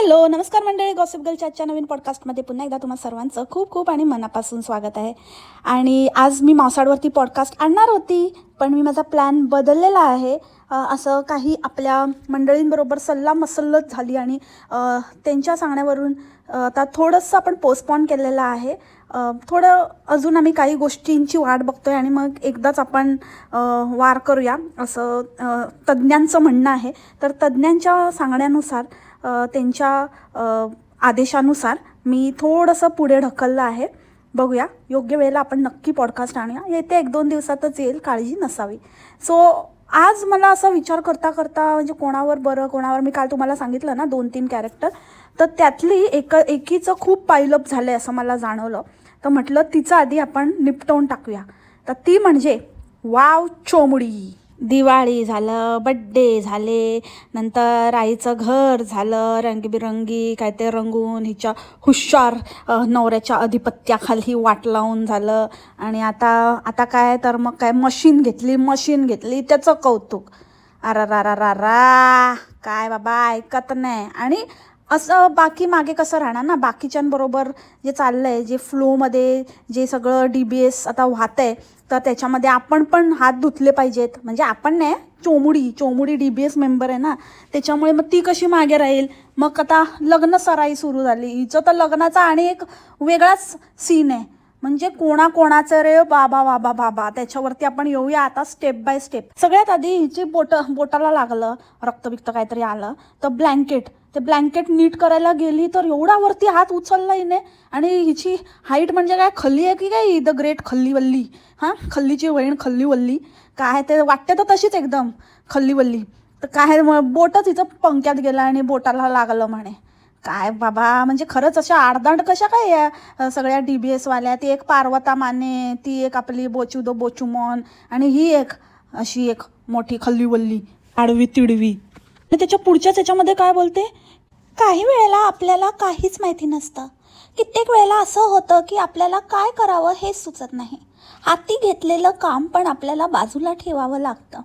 Hello नमस्कार मंडळी. Gossip गर्लच्या आजच्या नवीन पॉडकास्टमध्ये पुन्हा एकदा तुम्हा सर्वांचं खूप खूप आणि मनापासून स्वागत आहे. आणि आज मी मावसाडवरती पॉडकास्ट आणणार होती पण मी माझा प्लॅन बदललेला आहे. असं काही आपल्या मंडळींबरोबर सल्ला मसलत झाली आणि त्यांच्या सांगण्यावरून आता थोडंसं आपण पोस्टपॉन केलेलं आहे. थोडं अजून आम्ही काही गोष्टींची वाट बघतो आहे आणि मग एकदाच आपण वार करूया असं तज्ज्ञांचं म्हणणं आहे. तर तज्ज्ञांच्या सांगण्यानुसार त्यांच्या आदेशानुसार मी थोडंसं पुढे ढकललं आहे. बघूया योग्य वेळेला आपण नक्की पॉडकास्ट आणूया. येते एक दोन दिवसातच येईल काळजी नसावी. सो आज मला असा विचार करता करता म्हणजे कोणावर बरं कोणावर मी काल तुम्हाला सांगितलं ना दोन तीन कॅरेक्टर तर त्यातली एक एकीचं खूप पायलप झालं आहे असं मला जाणवलं. तर म्हटलं तिचं आधी आपण निपटवून टाकूया. तर ती म्हणजे वाव चोमडी. दिवाळी झालं बड्डे झाले नंतर आईचं घर झालं रंगीबिरंगी काय ते रंगून हिच्या हुशार नवऱ्याच्या अधिपत्याखाली वाट लावून झालं. आणि आता आता काय? तर मग काय? मशीन घेतली मशीन घेतली. त्याचं कौतुक. अरा रा रा रा काय बाबा? ऐकत नाही. आणि असं बाकी मागे कसं राहणार ना? बाकीच्यांबरोबर जे चाललं आहे जे फ्लोमध्ये जे सगळं डी बी एस आता वाहत आहे तर त्याच्यामध्ये आपण पण हात धुतले पाहिजेत. म्हणजे आपण नाही चोमुडी चोमुडी डी बी एस मेंबर आहे ना? त्याच्यामुळे मग ती कशी मागे राहील? मग आता लग्न सराई सुरू झाली. हिचं तर लग्नाचा आणि एक वेगळाच सीन आहे. म्हणजे कोणाकोणाचं रे बाबा बाबा बाबा त्याच्यावरती आपण येऊया आता स्टेप बाय स्टेप सगळ्यात आधी हिची बोट बोटाला लागलं रक्तबिक्त काहीतरी आलं तर ब्लँकेट ते ब्लँकेट नीट करायला गेली तर एवढा वरती हात उचलला हिने. आणि हिची हाईट म्हणजे काय? खल्ली आहे की काय? द ग्रेट खल्लीवल्ली. हां? खल्लीची वहीण खल्ली वल्ली काय ते वाटते तर तशीच एकदम खल्लीवल्ली. तर काय मग बोटच हिचं पंक्यात गेलं आणि बोटाला लागलं म्हणे. काय बाबा म्हणजे खरंच अशा आडदांड कशा काय या सगळ्या डी बी एसवाल्या ती एक पार्वता माने ती एक आपली बोचू दो बोचुमॉन आणि ही एक अशी एक मोठी खल्लीवल्ली. आडवी तिडवी आणि त्याच्या पुढच्याच याच्यामध्ये काय बोलते? काही वेळेला आपल्याला काहीच माहिती नसतं. कित्येक वेळेला असं होतं की आपल्याला काय करावं हे सुचत नाही. हाती घेतलेलं काम पण आपल्याला बाजूला ठेवावं लागतं.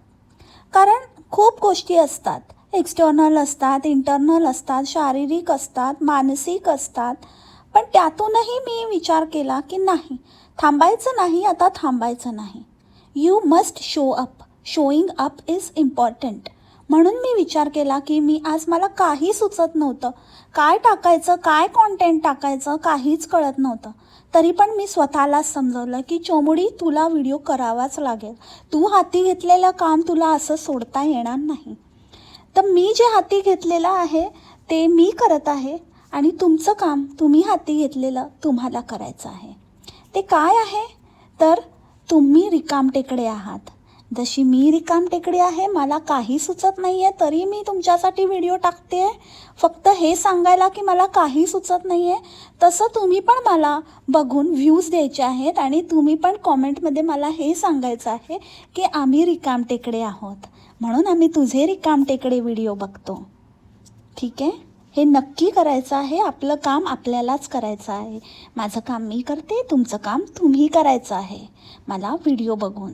कारण खूप गोष्टी असतात. एक्सटर्नल असतात इंटरनल असतात शारीरिक असतात मानसिक असतात. पण त्यातूनही मी विचार केला की नाही थांबायचं नाही आता थांबायचं नाही. You must show up showing up is important म्हणून मी विचार केला की मी आज मला काही सुचत नव्हतं. काय टाकायचं काय कॉन्टेंट टाकायचं काहीच कळत नव्हतं. तरी पण मी स्वतःलाच समजवलं की चोमुडी तुला व्हिडिओ करावाच लागेल. तू हाती घेतलेलं काम तुला असं सोडता येणार नाही. तर मी जे हाती घेतलेलं आहे ते मी करत आहे आणि तुमचं काम तुम्ही हाती घेतलेलं तुम्हाला करायचं आहे. ते काय आहे? तर तुम्ही रिकामटेकडे आहात. जशी मी रिकाम टेकडी आहे मला काही सुचत नाही आहे तरी मी तुमच्यासाठी व्हिडिओ टाकते. आहे फक्त हे सांगायला की मला काही सुचत नाही आहे तसं तुम्ही पण मला बघून व्ह्यूज द्यायचे आहेत आणि तुम्ही पण कॉमेंटमध्ये मला हे सांगायचं आहे की आम्ही रिकाम टेकडे आहोत. म्हणून आम्ही तुझे रिकाम टेकडे व्हिडिओ बघतो. ठीक आहे? हे नक्की करायचं आहे आपलं काम आपल्यालाच करायचं आहे. माझं काम मी करते तुमचं काम तुम्ही करायचं आहे. मला व्हिडिओ बघून.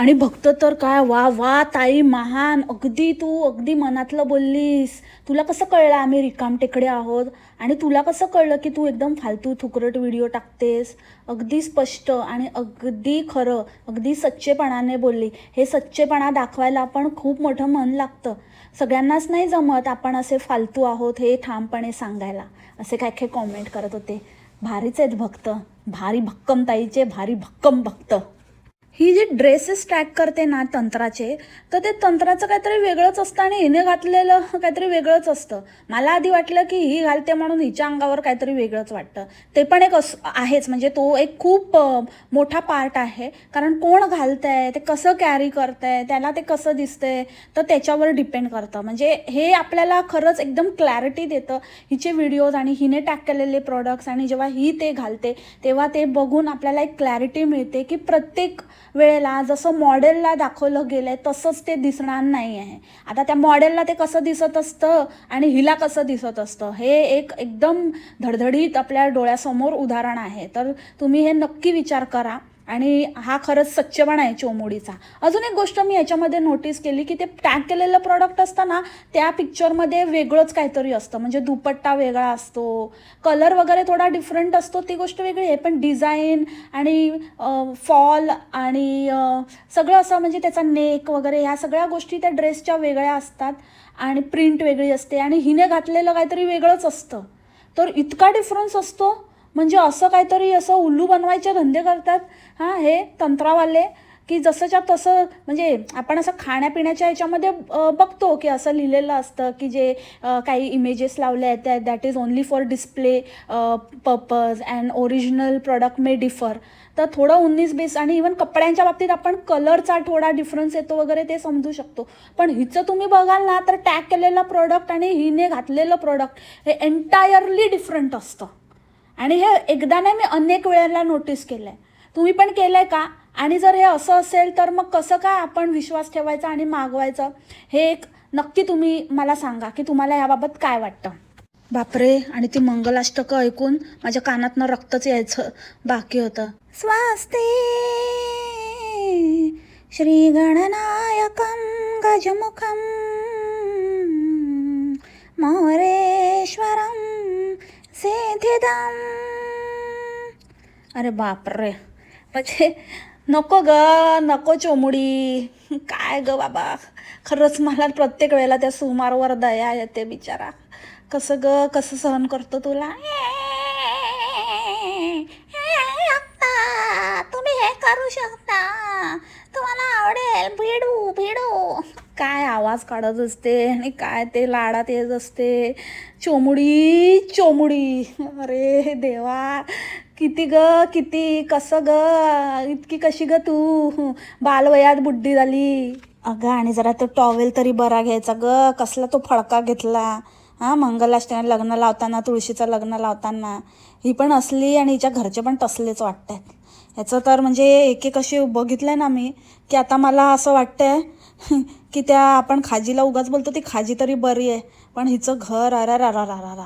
आणि भक्त तर काय वा वा ताई महान अगदी तू अगदी मनातलं बोललीस. तुला कसं कळलं आम्ही रिकामटेकडे आहोत? आणि तुला कसं कळलं की तू एकदम फालतू थुकरट व्हिडिओ टाकतेस? अगदी स्पष्ट आणि अगदी खरं अगदी सच्चेपणाने बोलली. हे सच्चेपणा दाखवायला आपण खूप मोठं मन लागतं. सगळ्यांनाच नाही जमत आपण असे फालतू आहोत हे ठामपणे सांगायला. असे काय काय कॉमेंट करत होते. भारीच आहेत भक्त. भारी भक्कम ताईचे भारी भक्कम भक्त. ही जी ड्रेसेस ट्रॅक करते ना तंत्राचे तर ते तंत्राचं काहीतरी वेगळंच असतं आणि हिने घातलेलं काहीतरी वेगळंच असतं. मला आधी वाटलं की ही घालते म्हणून हिच्या अंगावर काहीतरी वेगळंच वाटतं. ते पण एक अस आहेच. म्हणजे तो एक खूप मोठा पार्ट आहे. कारण कोण घालतंय ते कसं कॅरी करतंय त्याला ते कसं दिसतंय तर त्याच्यावर डिपेंड करतं. म्हणजे हे आपल्याला खरंच एकदम क्लॅरिटी देतं. हिचे व्हिडिओज आणि हिने टॅग केलेले प्रोडक्ट्स आणि जेव्हा ही ते घालते तेव्हा ते बघून आपल्याला एक क्लॅरिटी मिळते की प्रत्येक वेळेला जसं मॉडेलला दाखवलं गेलं आहे तसंच ते दिसणार नाही आहे. आता त्या मॉडेलला ते कसं दिसत असतं आणि हिला कसं दिसत असतं हे एक एकदम धडधडीत आपल्या डोळ्यासमोर उदाहरण आहे. तर तुम्ही हे नक्की विचार करा. आणि हा खरंच सच्चेपणा आहे चोमोडीचा. अजून एक गोष्ट मी याच्यामध्ये नोटीस केली की ते टॅग केलेलं प्रॉडक्ट असतं ना त्या पिक्चरमध्ये वेगळंच काहीतरी असतं. म्हणजे दुपट्टा वेगळा असतो कलर वगैरे थोडा डिफरंट असतो ती गोष्ट वेगळी आहे. पण डिझाईन आणि फॉल आणि सगळं असं म्हणजे त्याचा नेक वगैरे ह्या सगळ्या गोष्टी त्या ड्रेसच्या वेगळ्या असतात आणि प्रिंट वेगळी असते आणि हिने घातलेलं काहीतरी वेगळंच असतं. तर इतका डिफरन्स असतो म्हणजे असं काहीतरी असं उल्लू बनवायचे धंदे करतात. हां हे तंत्रावाले की जसंच्या तसं म्हणजे आपण असं खाण्यापिण्याच्या ह्याच्यामध्ये बघतो की असं लिहिलेलं असतं की जे काही इमेजेस लावले आहेत त्या that is only for display purpose and original product may differ तर थोडं उन्नीस बीस आणि इवन कपड्यांच्या बाबतीत आपण कलरचा थोडा डिफरन्स येतो वगैरे ते समजू शकतो. पण हिचं तुम्ही बघाल ना तर टॅग केलेलं प्रोडक्ट आणि हिने घातलेलं प्रोडक्ट हे एंटायरली डिफरंट असतं. आणि हे एकदा नाही मी अनेक वेळेला नोटीस केलं आहे तुम्ही पण केलं आहे का? आणि जर हे असं असेल तर मग कसं काय आपण विश्वास ठेवायचा आणि मागवायचं? हे एक नक्की तुम्ही मला सांगा की तुम्हाला याबाबत काय वाटतं? बापरे आणि ती मंगलाष्टकं ऐकून माझ्या कानातनं रक्तच यायचं बाकी होतं. स्वास्ते श्रीगणनायकं गजमुखं मोरेश्वरं सिद्धिदम् अरे बापरे म्हणजे नको ग नको चोमुडी. काय ग बाबा. खरंच मला प्रत्येक वेळेला त्या सुमारवर दया येते बिचारा. कसं ग कसं सहन करतो तुला? तुम्ही हे करू शकता. तुम्हाला आवडेल. भिडू भिडू. काय आवाज काढत असते आणि काय ते लाडात येत असते. चोमुडी चोमुडी. अरे देवा किती ग किती कसं ग इतकी कशी ग तू? बालवयात बुड्डी झाली. अगं आणि जरा तो टॉवेल तरी बरा घ्यायचा ग. कसला तो फडका घेतला. हां मंगलाष्टमी लग्न लावताना तुळशीचं लग्न लावताना. ही पण असली आणि हिच्या घरचे पण तसलेच वाटत आहेत ह्याचं तर म्हणजे एक एक अशी बघितलं ना मी की आता मला असं वाटतंय की त्या आपण खाजीला उगाच बोलतो ती खाजी तरी बरी आहे. पण हिचं घर अरा रा रा रा रा रा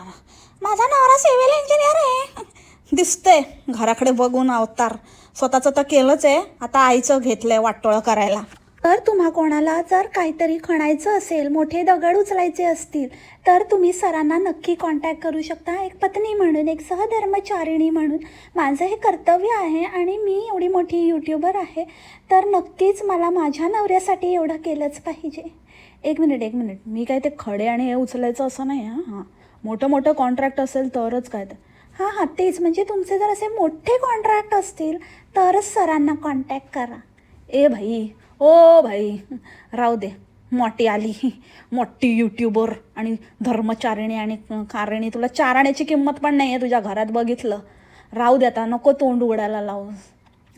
माझा नवरा सिव्हिल इंजिनियर आहे. दिसतंय. घराकडे बघून अवतार. स्वतःचं तर केलंच आहे. आता आईचं घेतलंय वाटोळं करायला. तर तुम्हा कोणाला जर काहीतरी खणायचं असेल मोठे दगड उचलायचे असतील तर तुम्ही सरांना नक्की कॉन्टॅक्ट करू शकता. एक पत्नी म्हणून एक सहधर्मचारिणी म्हणून. माझं हे कर्तव्य आहे आणि मी एवढी मोठी यूट्यूबर आहे तर नक्कीच मला माझ्या नवऱ्यासाठी एवढं केलंच पाहिजे. एक मिनिट एक मिनिट मी काय ते खडे आणि हे उचलायचं असं नाही हां हां. मोठं मोठं कॉन्ट्रॅक्ट असेल तरच काय तर. हां हां तेच. म्हणजे तुमचे जर असे मोठे कॉन्ट्रॅक्ट असतील तरच सरांना कॉन्टॅक्ट करा. ए भाई ओ भाई राहू दे. मोठी आली. मोठी यूट्यूबर आणि धर्मचारिणी आणि कारिणी. तुला चाराण्याची किंमत पण नाही आहे तुझ्या घरात बघितलं. राहू दे आता नको तोंड उघडायला लावूस.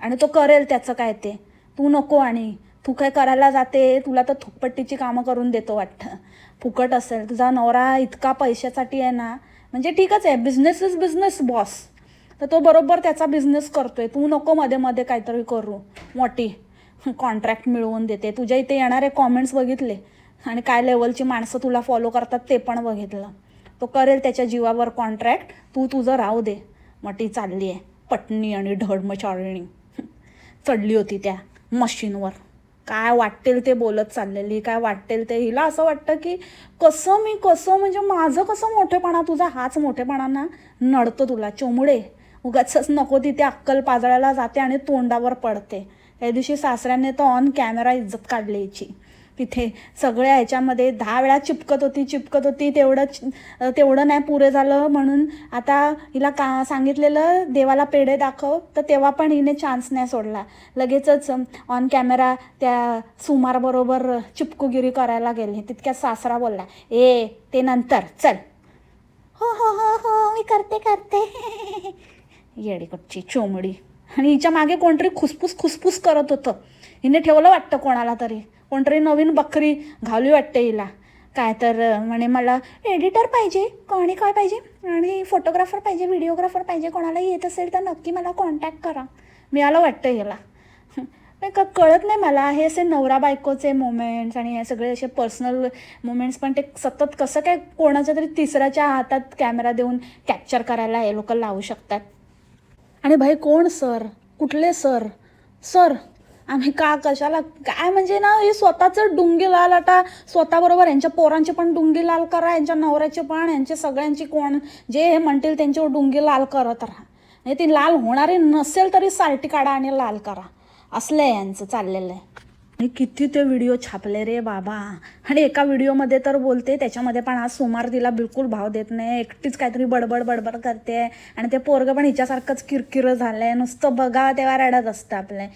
आणि तो करेल त्याचं काय ते? तू नको आणि. तू काय करायला जाते? तुला तर थुकपट्टीची कामं करून देतो वाटतं. फुकट असेल. तुझा नवरा इतका पैशासाठी आहे ना. म्हणजे ठीकच आहे. बिझनेस इज बिझनेस बॉस तर तो बरोबर त्याचा बिझनेस करतोय. तू नको मध्ये मध्ये काहीतरी करू. मोठी. कॉन्ट्रॅक्ट मिळवून देते. तुझ्या इथे येणारे कॉमेंट्स बघितले आणि काय लेवलची माणसं तुला फॉलो करतात ते पण बघितलं. तो करेल त्याच्या जीवावर कॉन्ट्रॅक्ट तू तुझं राहू दे. मग ती चालली आहे पटणी आणि ढडमचाळणी चढली होती त्या मशीनवर. काय वाटेल ते बोलत चाललेली काय वाटेल ते हिला असं वाटतं की कसं मी कसं म्हणजे माझं कसं मोठेपणा तुझा हाच मोठेपणा ना नडतो तुला. चोमुडे उगाच नको तिथे अक्कल पाजळायला जाते आणि तोंडावर पडते. त्या दिवशी सासऱ्याने तर ऑन कॅमेरा इज्जत काढली याची तिथे सगळ्या ह्याच्यामध्ये दहा वेळा चिपकत होती चिपकत होती तेवढं चि- तेवढं नाही पुरे झालं म्हणून आता हिला का सांगितलेलं देवाला पेढे दाखव. तर तेव्हा पण हिने चान्स नाही सोडला. लगेचच ऑन कॅमेरा त्या सुमारबरोबर चिपकुगिरी करायला गेले. तितक्या सासरा बोलला ए ते नंतर चल. हो हो हो हो मी करते करते. येडीकडची चोमडी. आणि हिच्या मागे कोणतरी खुसफुस खुसफुस करत होतं. हिने ठेवलं वाटतं कोणाला तरी. कोणतरी नवीन बकरी घावली वाटते हिला. काय तर म्हणे मला एडिटर पाहिजे. कोणी काय पाहिजे? आणि फोटोग्राफर पाहिजे व्हिडिओग्राफर पाहिजे. कोणाला येत असेल तर नक्की मला कॉन्टॅक्ट करा. मिळालं वाटतं हिला. नाही का कळत नाही मला. हे असे नवरा बायकोचे मोमेंट्स आणि हे सगळे असे पर्सनल मोमेंट्स पण ते सतत कसं काय कोणाच्या तरी तिसऱ्याच्या हातात कॅमेरा देऊन कॅप्चर करायला हे लोक लावू शकतात? आणि भाई कोण सर? कुठले सर? सर आम्ही का कशाला काय म्हणजे ना हे स्वतःचं डुंगी लाल आता स्वतःबरोबर यांच्या पोरांचे पण डुंगी लाल करा यांच्या नवऱ्याचे पण यांचे सगळ्यांची कोण जे हे म्हणतील त्यांच्यावर डुंगी लाल करत राहा. नाही ती लाल होणारी नसेल तरी सारटी काढा आणि लाल करा. असलं आहे यांचं चाललेलं आहे. आणि किती ते व्हिडिओ छापले रे बाबा. आणि एका व्हिडिओमध्ये तर बोलते त्याच्यामध्ये पण आज सोमार तिला बिलकुल भाव देत नाही. एकटीच काहीतरी बडबड बडबड करते. आणि ते पोरगं पण हिच्यासारखंच किरकिरं झालंय. नुसतं बघा तेव्हा रडत असतं आपलं.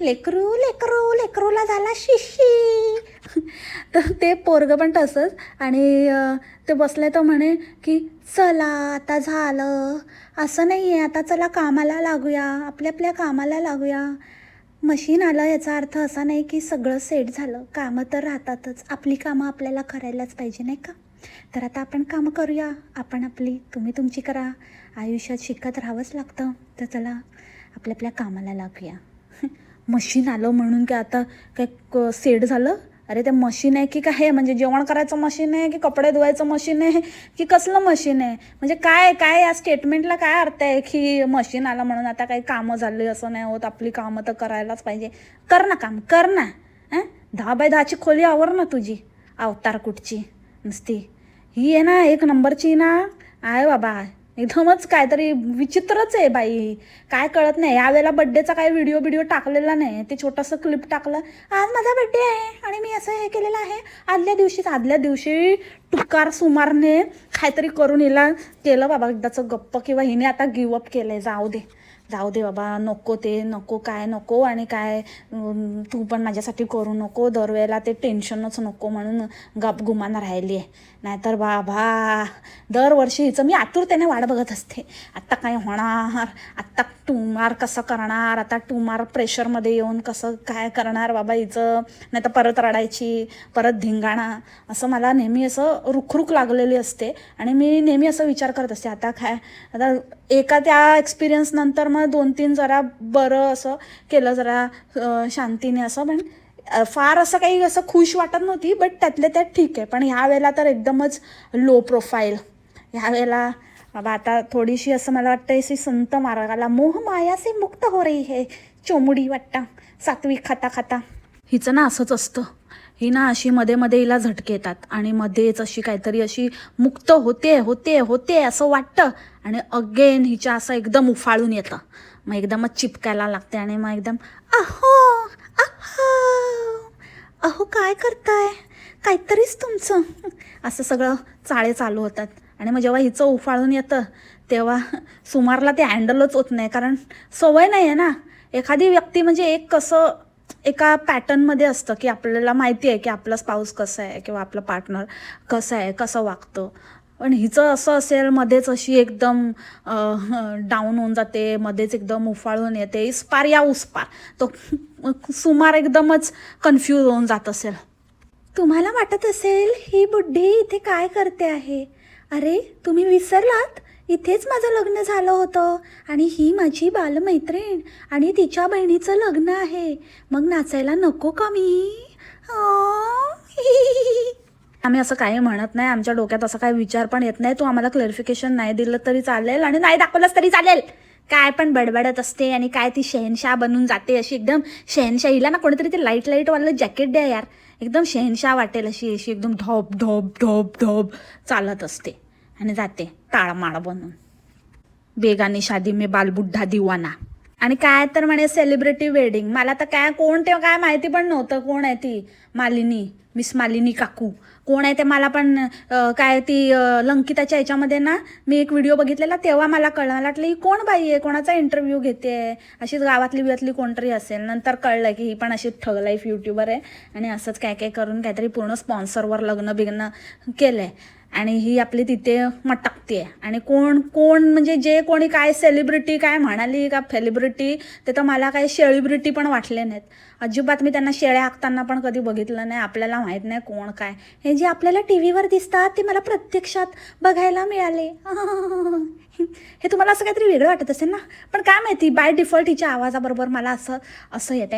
लेकरू लेकरू लेकरूला झाला शिशी. तर ते पोरगं पण तसंच. आणि ते बसले तर म्हणे की चला आता झालं. असं नाही आहे आता चला कामाला लागूया. आपल्या आपल्या कामाला लागूया. मशीन आलं याचा अर्थ असा नाही की सगळं सेट झालं. कामं तर राहतातच. आपली कामं आपल्याला करायलाच पाहिजे नाही का? तर आता आपण कामं करूया. आपण आपली तुम्ही तुमची करा. आयुष्यात शिकत राहावंच लागतं. तर चला आपल्या आपल्या कामाला लागूया. मशीन आलं म्हणून काय आता काय क- सेट झालं? अरे ते मशीन आहे की काय? म्हणजे जेवण करायचं मशीन आहे की कपडे धुवायचं मशीन आहे की कसलं मशीन आहे? म्हणजे काय काय या स्टेटमेंटला काय अर्थ आहे की मशीन आलं म्हणून आता काही कामं झाली असं नाही होत आपली कामं तर करायलाच पाहिजे. कर ना काम कर ना. हं? दहा बाय दहाची खोली आवर ना तुझी अवतार कुठची? नुसती. ही आहे ना एक नंबरची ना. आहे बाबा. एकदमच काहीतरी विचित्रच आहे बाई. काय कळत नाही. यावेळेला बड्डेचा काय व्हिडिओ बिडिओ टाकलेला नाही. ते छोटंसं क्लिप टाकलं. आज माझा बड्डे आहे. आणि मी असं हे केलेलं आहे. आदल्या दिवशीच आदल्या दिवशी टुकार सुमारने काहीतरी करून हिला केलं बाबा. एकदाचं गप्प किंवा हिने आता गिवअप केलं आहे जाऊ दे. जाऊ दे बाबा नको ते नको काय नको आणि काय तू पण माझ्यासाठी करू नको. दरवेळेला ते टेन्शनच नको म्हणून गप गुमान राहिली आहे. नाहीतर बाबा दरवर्षी हिचं मी आतुरतेने वाट बघत असते. आत्ता काय होणार? आत्ता टुमार कसं करणार? आता टूमार प्रेशरमध्ये येऊन कसं काय करणार बाबा हिचं? नाही तर परत रडायची परत धिंगाणा. असं मला नेहमी असं रुखरुख लागलेली असते. आणि मी नेहमी असं विचार करत असते आता काय? आता एका त्या एक्सपिरियन्स नंतर मग दोन तीन जरा बरं असं केलं जरा शांतीने असं. पण फार असं काही असं खुश वाटत नव्हती बट त्यातल्या त्यात ठीक आहे. पण ह्या वेळेला तर एकदमच लो प्रोफाईल ह्या वेळेला बाबा आता थोडीशी असं मला वाटतं अशी संत मार्गाला मोह मायासे मुक्त हो रही हे चोमुडी वाटतं सात्विक खाता खाता. हिचं ना असंच असतं. ही ना अशी मध्ये मध्ये हिला झटके येतात आणि मध्येच अशी काहीतरी अशी मुक्त होते होते होते असं वाटतं आणि अगेन हिच्या असं एकदम उफाळून येतं. मग एकदमच चिपकायला लागते आणि मग एकदम अहो अहो अहो काय करताय? काहीतरीच तुमचं. असं सगळं चाळे चालू होतात. आणि मग जेव्हा हिचं उफाळून येतं तेव्हा सुमारला ते हँडलच होत नाही. कारण सवय नाही आहे ना. एखादी व्यक्ती म्हणजे एक कसं एका पॅटर्नमध्ये असतं की आपल्याला माहिती आहे की आपला स्पाऊस कसा आहे किंवा आपलं पार्टनर कसं आहे कसं वागतं. पण हिचं असं असेल मध्येच अशी एकदम डाऊन होऊन जाते मध्येच एकदम उफाळून येते. इस्पार या उस्पार तो सुमार एकदमच कन्फ्यूज होऊन जात असेल. तुम्हाला वाटत असेल ही बुड्ढी इथे काय करते आहे? अरे तुम्ही विसरलात? इथेच माझं लग्न झालं होतं. आणि ही माझी बालमैत्रीण आणि तिच्या बहिणीचं लग्न आहे. मग नाचायला नको का मी? आम्ही असं काही म्हणत नाही. आमच्या डोक्यात असा काही विचार पण येत नाही. तू आम्हाला क्लॅरिफिकेशन नाही दिलं तरी चालेल आणि नाही दाखवलंच तरी चालेल. काय पण बडबडत असते आणि काय ती शहनशाह बनून जाते अशी एकदम शहनशाहीला ना कोणीतरी ते लाइट लाईटवालं जॅकेट द्या यार. एकदम शहनशाह वाटेल अशी अशी एकदम ढोप ढोप ढोप ढोप चालत असते. आणि जाते टाळमाळ बनून. बेगाने शादी मे बालबुड्ढा दिवाना. आणि काय तर म्हणे सेलिब्रिटी वेडिंग मला तर काय कोण ते काय माहिती पण नव्हतं कोण आहे ती. मालिनी मिस मालिनी काकू. कोण आहे ते मला पण काय ती लंकिताच्या याच्यामध्ये ना मी एक व्हिडिओ बघितलेला तेव्हा मला कळलं मला वाटलं ही कोण बाई आहे? कोणाचा इंटरव्ह्यू घेते? अशीच गावातली बिवातली कोणतरी असेल. नंतर कळलं की ही पण अशी ठग लाईफ युट्यूबर आहे. आणि असंच काय काय करून काहीतरी पूर्ण स्पॉन्सरवर लग्न बिग्न केलं आहे आणि ही आपली तिथे मटकते आणि कोण कोण म्हणजे जे कोणी काय सेलिब्रिटी काय म्हणाली का फेलिब्रिटी ते तर मला काही शेलिब्रिटी पण वाटले नाहीत. अजिबात मी त्यांना शेळ्या हाकताना पण कधी बघितलं नाही. आपल्याला माहीत नाही कोण काय. हे जे आपल्याला टी व्हीवर दिसतात ते मला प्रत्यक्षात बघायला मिळाले. हे तुम्हाला असं काहीतरी वेगळं वाटत असेल ना? पण काय माहिती बाय डिफॉल्ट हिच्या आवाजाबरोबर मला असं असं येत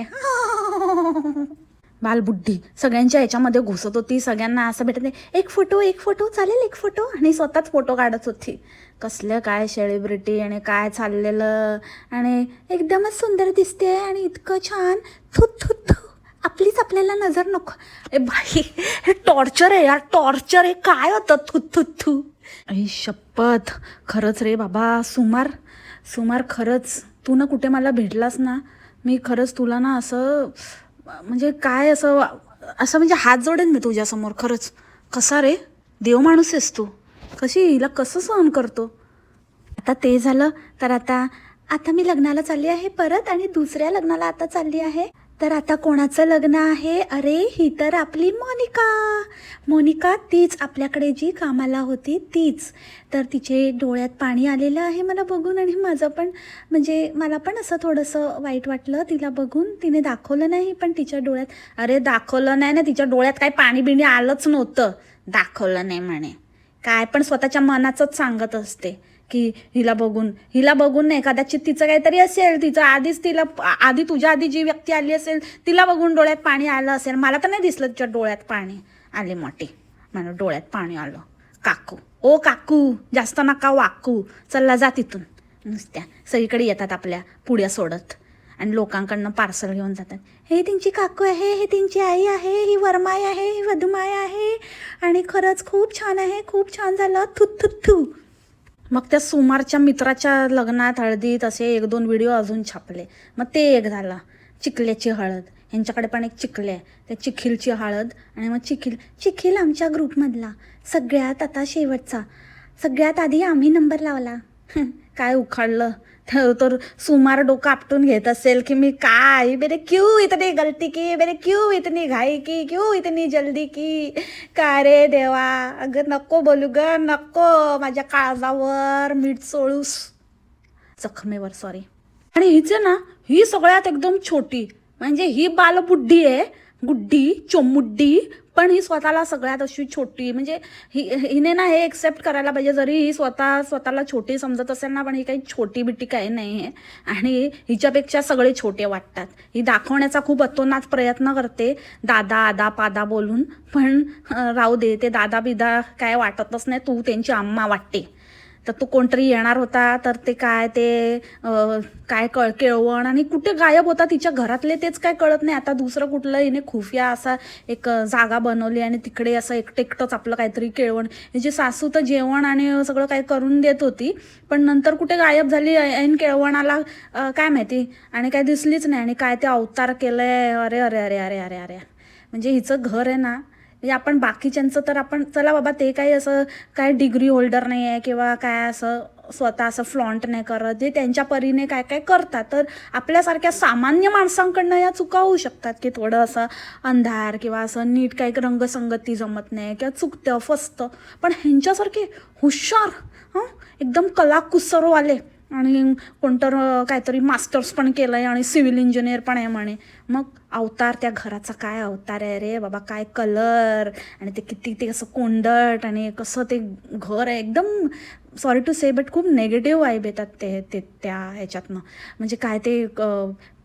बालबुद्धी बालबुड्डी सगळ्यांच्या याच्यामध्ये घुसत होती सगळ्यांना असं भेटत नाही. एक फोटो एक फोटो चालेल एक फोटो आणि स्वतःच फोटो काढत होती. कसलं काय सेलिब्रिटी आणि काय चाललेलं. आणि एकदमच सुंदर दिसते आणि इतकं छान. थू थू थू. आपलीच आपल्याला नजर नको. ए बाई हे टॉर्चर आहे यार टॉर्चर आहे. काय होतं? थू थू थू. आई शपथ. खरंच रे बाबा सुमार सुमार खरंच. तू ना कुठे मला भेटलास ना मी खरंच तुला ना असं म्हणजे काय असं असं म्हणजे हात जोडेन मी तुझ्यासमोर खरंच. कसा रे? देव माणूस आहेस तू. कशी हिला कसं सहन करतो? आता ते झालं तर आता आता मी लग्नाला चालली आहे परत आणि दुसऱ्या लग्नाला आता चालली आहे. तर आता कोणाचं लग्न आहे? अरे ही तर आपली मोनिका. मोनिका तीच आपल्याकडे जी कामाला होती तीच. तर तिचे डोळ्यात पाणी आलेलं आहे मला बघून आणि माझं पण म्हणजे मला पण असं थोडंसं वाईट वाटलं. तिला बघून तिने दाखवलं नाही पण तिच्या डोळ्यात अरे दाखवलं नाही ना तिच्या डोळ्यात काही पाणी बिणी आलंच नव्हतं. दाखवलं नाही म्हणे. काय पण स्वतःच्या मनाचंच सांगत असते. की हिला बघून हिला बघून नाही कदाचित तिचं काहीतरी असेल तिचं आधीच तिला आधी तुझ्या आधी जी व्यक्ती आली असेल तिला बघून डोळ्यात पाणी आलं असेल. मला तर नाही दिसलं तिच्या डोळ्यात पाणी आले मोठे. मला डोळ्यात पाणी आलं. काकू. ओ काकू जास्त नका वाकू. चल्ला जा तिथून. नुसत्या. सगळीकडे येतात आपल्या पुड्या सोडत. आणि लोकांकडनं पार्सल घेऊन जातात. हे त्यांची काकू आहे हे त्यांची आई आहे ही वरमाय आहे ही वधुमाय आहे. आणि खरंच खूप छान आहे खूप छान झालं. थू थू थू. मग त्या सुमारच्या मित्राच्या लग्नात हळदीत असे एक दोन व्हिडिओ अजून छापले. मग ते एक झालं चिखल्याची हळद. यांच्याकडे पण एक चिखले आहे. त्या चिखीलची हळद आणि मग चिखील. चिखील आमच्या ग्रुपमधला सगळ्यात आता शेवटचा. सगळ्यात आधी आम्ही नंबर लावला. काय उखाडलं. तर तर सुमार डोकं आपटून घेत असेल की मी काय? मेरे क्यू इतनी गलती की? मेरे क्यू इतनी घाई की? क्यू इतनी जल्दी की? का रे देवा? अगं नको बोलू ग नको. माझ्या काळजावर मीठ चोळूस जखमेवर सॉरी आणि हिचे ना ही सगळ्यात एकदम छोटी. म्हणजे ही बालबुड्डी आहे. गुड्डी चोमुड्डी पण ही स्वतःला सगळ्यात अशी छोटी म्हणजे ही हिने ना हे एक्सेप्ट करायला पाहिजे. जरी ही स्वतः स्वतःला छोटी समजत असेल ना पण ही काही छोटी बिटी काही नाही आहे आणि हिच्यापेक्षा सगळे छोटे वाटतात. ही दाखवण्याचा खूप अतोनात प्रयत्न करते दादा आदा पादा बोलून. पण राहू दे ते दादा बिदा काय वाटतच नाही. तू त्यांची आम्मा वाटते. तर तो कोणतरी येणार होता तर ते काय ते काय कळ केळवण आणि कुठे गायब होता तिच्या घरातले तेच काय कळत नाही. आता दुसरं कुठलं हिने खुफिया असा एक जागा बनवली आणि तिकडे असं एक एकटंच आपलं काहीतरी केळवण हिची सासू तर जेवण आणि सगळं काही करून देत होती पण नंतर कुठे गायब झाली ऐन केळवणाला काय माहिती? आणि काय दिसलीच नाही आणि काय ते अवतार केलंय अरे अरे अरे अरे अरे अरे. म्हणजे हिचं घर आहे ना म्हणजे आपण बाकीच्यांचं तर आपण चला बाबा ते काही असं काय डिग्री होल्डर नाही आहे किंवा काय असं स्वतः असं फ्लॉन्ट नाही करत जे त्यांच्या परीने काय काय करतात तर आपल्यासारख्या सामान्य माणसांकडनं या चुका होऊ शकतात की थोडं असं अंधार किंवा असं नीट काही रंगसंगती जमत नाही किंवा चुकतं फसतं. पण ह्यांच्यासारखे हुशार हां? एकदम कलाकुसरवाले आणि कोणतं काहीतरी मास्टर्स पण केलं आहे आणि सिव्हिल इंजिनियर पण आहे म्हणे. मग अवतार त्या घराचा काय अवतार आहे रे? बाबा काय कलर? आणि ते किती ते कसं कोंडट आणि कसं ते घर आहे. एकदम सॉरी टू से बट खूप नेगेटिव्ह वाईब येतात ते ते त्या ह्याच्यातनं. म्हणजे काय ते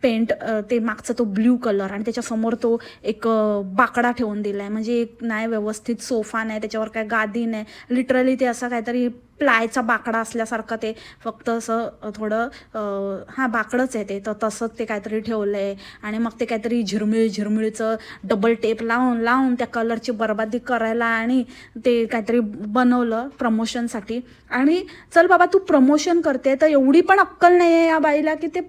पेंट ते मागचा तो ब्ल्यू कलर आणि त्याच्यासमोर तो एक बाकडा ठेवून दिला आहे म्हणजे एक नाही व्यवस्थित सोफा नाही त्याच्यावर काय गादी नाही. लिटरली ते असं काहीतरी प्लायचा बाकडा असल्यासारखं ते फक्त असं थोडं हा हां बाकडंच आहे ते. तर तसंच ते काहीतरी ठेवलं आहे आणि मग ते काहीतरी झिरमिळ झिरमिळचं डबल टेप लावून लावून त्या कलरची बरबादी करायला आणि ते काहीतरी बनवलं प्रमोशनसाठी आणि चल बाबा तू प्रमोशन करते तर एवढी पण अक्कल नाही आहे या बाईला की ते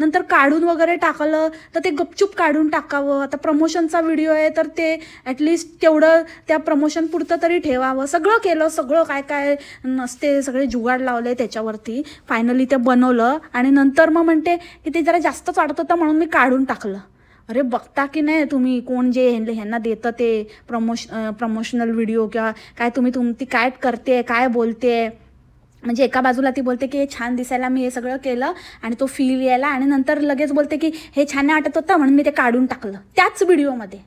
नंतर काढून वगैरे टाकलं तर ते गपचूप काढून टाकावं. आता प्रमोशनचा व्हिडिओ आहे तर ते ॲटलिस्ट तेवढं त्या प्रमोशन पुरतं तरी ठेवावं. सगळं केलं सगळं काय काय नसते सगळे जुगाड लावले त्याच्यावरती. फायनली ते बनवलं आणि नंतर मग म्हणते की ते जरा जास्तच वाटत होतं म्हणून मी काढून टाकलं. अरे बघता की नाही तुम्ही कोण जे ह्यांना ह्यांना देतं ते प्रमोश प्रमोशनल व्हिडिओ किंवा काय तुम्ही तुम ती काय करते काय बोलते? म्हणजे एका बाजूला ती बोलते की हे छान दिसायला मी हे सगळं केलं आणि तो फील यायला आणि नंतर लगेच बोलते की हे छान नाही वाटत होतं म्हणून मी ते काढून टाकलं. त्याच व्हिडिओमध्ये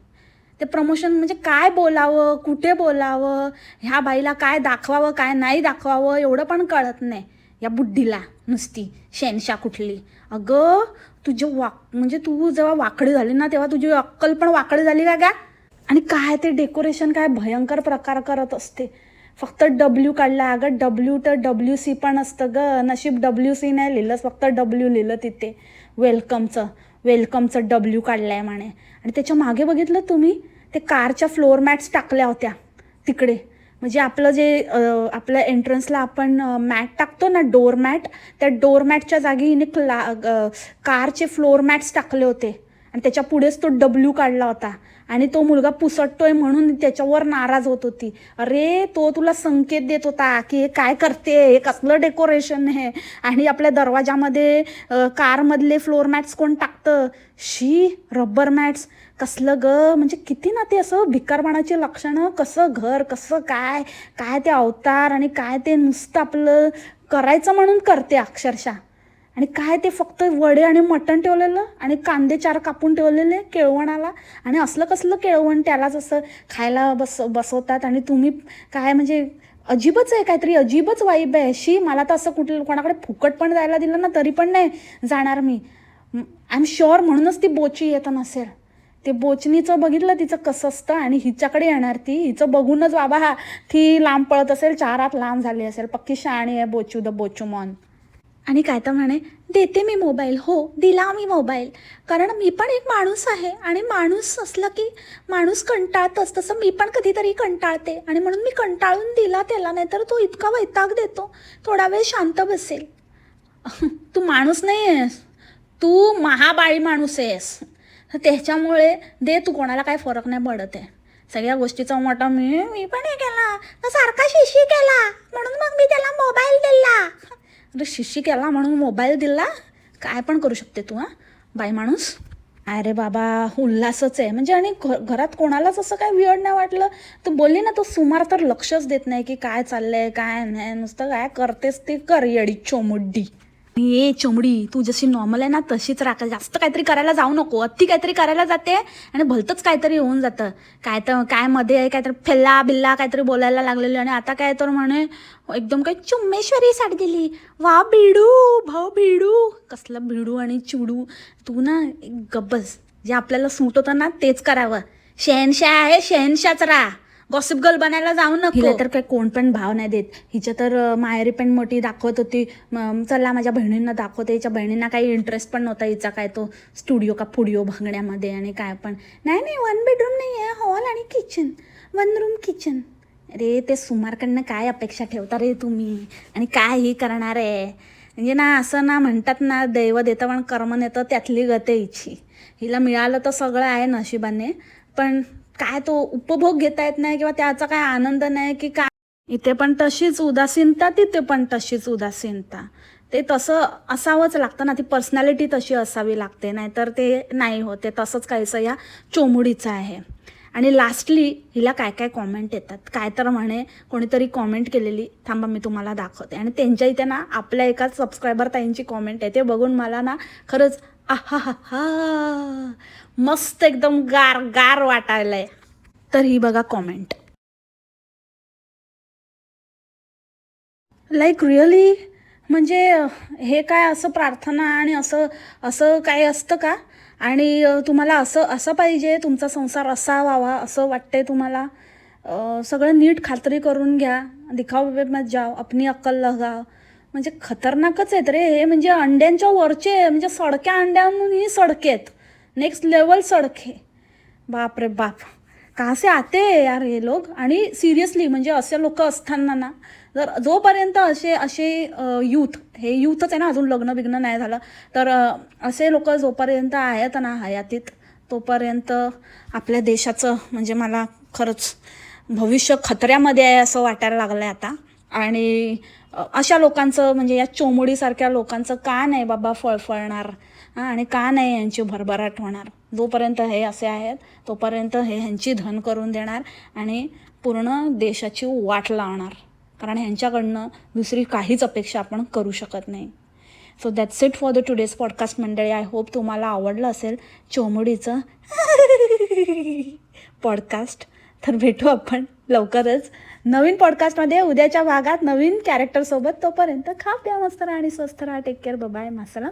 ते प्रमोशन म्हणजे काय बोलावं कुठे बोलावं ह्या बाईला काय दाखवावं काय नाही दाखवावं एवढं पण कळत नाही. या बुद्धीला नुसती शेनशा कुठली. अगं तुझे वाक म्हणजे तू जेव्हा वाकडी झाली ना तेव्हा तुझी अक्कल पण वाकडी झाली का गा? आणि काय ते डेकोरेशन काय भयंकर प्रकार करत असते. फक्त डब्ल्यू काढला. अगं डब्ल्यू तर डब्ल्यू सी पण असतं ग. नशीब डब्ल्यू सी नाही लिहिलंच फक्त डब्ल्यू लिहिलं तिथे. वेलकमचं वेलकमचं डब्ल्यू काढलं आहे म्हणे. आणि त्याच्यामागे बघितलं तुम्ही? ते कारच्या फ्लोअर मॅट्स टाकल्या होत्या. तिकडे. म्हणजे आपलं जे आपल्या एंट्रन्सला आपण मॅट टाकतो ना डोर मॅट त्या डोर मॅटच्या जागी हिने क्ला कारचे फ्लोअर मॅट्स टाकले होते. आणि त्याच्या पुढेच तो डब्ल्यू काढला होता. आणि तो मुलगा पुसटतोय म्हणून त्याच्यावर नाराज होत होती. अरे तो तुला संकेत देत होता की हे काय करते? हे कसलं डेकोरेशन आहे? आणि आपल्या दरवाजामध्ये कारमधले फ्लोअर मॅट्स कोण टाकतं? शी रबर मॅट्स कसलं ग? म्हणजे किती ना ते असं भिकारपणाची लक्षणं. कसं घर कसं काय? काय ते अवतार आणि काय ते नुसतं आपलं करायचं म्हणून करते अक्षरशः. आणि काय ते फक्त वडे आणि मटण ठेवलेलं आणि कांदे चार कापून ठेवलेले केळवणाला. आणि असलं कसलं केळवण त्यालाच असं खायला बस बसवतात. आणि तुम्ही काय म्हणजे अजीबच आहे काहीतरी अजीबच वाईब आहे अशी. मला तर असं कुठलं कोणाकडे फुकट पण जायला दिलं ना तरी पण नाही जाणार मी. आय एम शुअर म्हणूनच ती बोची येत नसेल. ते बोचणीचं बघितलं तिचं कसं असतं आणि हिच्याकडे येणार ती. हिचं बघूनच बाबा हा ती लांब पळत असेल चारात लांब झाली असेल. पक्की शाणी आहे बोचू द बोचूमॉन. आणि काय तर म्हणे देते मी मोबाईल. हो दिला मी मोबाईल. कारण मी पण एक माणूस आहे आणि माणूस असला की माणूस कंटाळतच. तसं मी पण कधीतरी कंटाळते आणि म्हणून मी कंटाळून दिला त्याला नाहीतर तो इतका वैताग देतो. थोडा वेळ शांत बसेल. तू माणूस नाही आहेस तू महाबाळी माणूस आहेस. त्याच्यामुळे दे तू कोणाला काय फरक नाही पडत आहे. सगळ्या गोष्टीचा मोठा मी मी पण हे केला. तर सारखा शिशी केला. म्हणून मग मी त्याला अरे शिशी केला म्हणून मोबाईल दिला? काय पण करू शकते तू हां? बाई माणूस. अरे बाबा उल्हासच आहे. म्हणजे आणि घ घरात कोणालाच असं काय विअड नाही वाटलं? तर बोलली ना तो सुमार तर लक्षच देत नाही की काय चाललंय काय नाही नुसतं काय करतेस ते कर येडी चोमुड्डी. ये चमडी तू जशी नॉर्मल आहे ना तशीच राख जास्त काहीतरी करायला जाऊ नको. अति काहीतरी करायला जाते आणि भलतंच काहीतरी होऊन जातं. काय तर काय मध्ये काहीतरी फेल्ला बिल्ला काहीतरी बोलायला लागलेली आणि आता काय तर म्हणे एकदम काही चुम्मेश्वरी साडी दिली. वा भिडू भाऊ भिडू. कसलं भिडू आणि चिडू. तू ना एक गब्बस जे आपल्याला सूट होतं ना तेच करावं. शहनशाह आहे शहनशाच राहा. गॉसिप गर्ल बनायला जाऊ नको. हिला तर काही कोण पण भाव नाही देत. हिच्या तर माहेरी पण मोठी दाखवत होती. चला माझ्या बहिणींना दाखवते. हिच्या बहिणींना काही इंटरेस्ट पण नव्हता हिचा काय तो स्टुडिओ का फुडिओ भांगण्यामध्ये आणि काय पण. नाही नाही वन बेडरूम नाही आहे हॉल आणि किचन वन रूम किचन अरे ते सुमारकडनं काय अपेक्षा ठेवता रे तुम्ही? आणि काय ही करणार आहे? म्हणजे ना असं ना म्हणतात ना दैव देतं पण कर्म नेतं त्यातली गते हिची. हिला मिळालं तर सगळं आहे नशिबाने. पण काय तो उपभोग घेता येत नाही किंवा त्याचा काय आनंद नाही की काय? इथे पण तशीच उदासीनता तिथे पण तशीच उदासीनता. ते तसं असावंच लागतं ना ती पर्सनॅलिटी तशी असावी लागते नाहीतर ते नाही होत. ते तसंच काहीसं या चोमुडीचं आहे. आणि लास्टली हिला काय काय कॉमेंट येतात? काय तर म्हणे कोणीतरी कॉमेंट केलेली. थांबा मी तुम्हाला दाखवते. आणि त्यांच्या इथे ना आपल्या एका सबस्क्रायबर ताईंची कॉमेंट आहे ते बघून मला ना खरंच आहा हा हा मस्त एकदम गार गार वाटायलाय. तर ही बघा कॉमेंट लाईक रिअली म्हणजे हे काय असं प्रार्थना आणि असं असं काय असतं का? आणि तुम्हाला असं असं पाहिजे तुमचा संसार असा व्हावा असं वाटतंय तुम्हाला? सगळं नीट खात्री करून घ्या. दिखावे मत जाओ अपनी अक्कल लगाव म्हणजे खतरनाकच आहेत रे. हे म्हणजे अंड्यांच्या वरचे म्हणजे सडक्या अंड्यांनी सडके सडकेत. Next level सडके. बाप रे बाप. कहाँ आते यार हे लोक. आणि सिरियसली म्हणजे असे लोक असताना ना जर जोपर्यंत असे असे यूथ हे यूथच आहे ना अजून लग्न बिग्न नाही झालं तर असे लोक जोपर्यंत आहेत ना हयातीत तोपर्यंत आपल्या देशाचं म्हणजे मला खरंच भविष्य खतऱ्यामध्ये आहे असं वाटायला लागलं आहे आता. आणि अशा लोकांचं म्हणजे या चोमुडीसारख्या लोकांचं का नाही बाबा फळफळणार हां आणि का नाही यांची भरभराट होणार? जोपर्यंत हे असे आहेत तोपर्यंत हे ह्यांची धन करून देणार आणि पूर्ण देशाची वाट लावणार. कारण ह्यांच्याकडनं दुसरी काहीच अपेक्षा आपण करू शकत नाही. So that's it for the today's podcast मंडळी. आय होप तुम्हाला आवडलं असेल चोमुडीचं पॉडकास्ट तर भेटू आपण लवकरच. नवीन पॉडकास्टमध्ये उद्याच्या भागात नवीन कॅरेक्टरसोबत तोपर्यंत खा प्या मस्त राहा आणि स्वस्त राहा. Take care bye मासला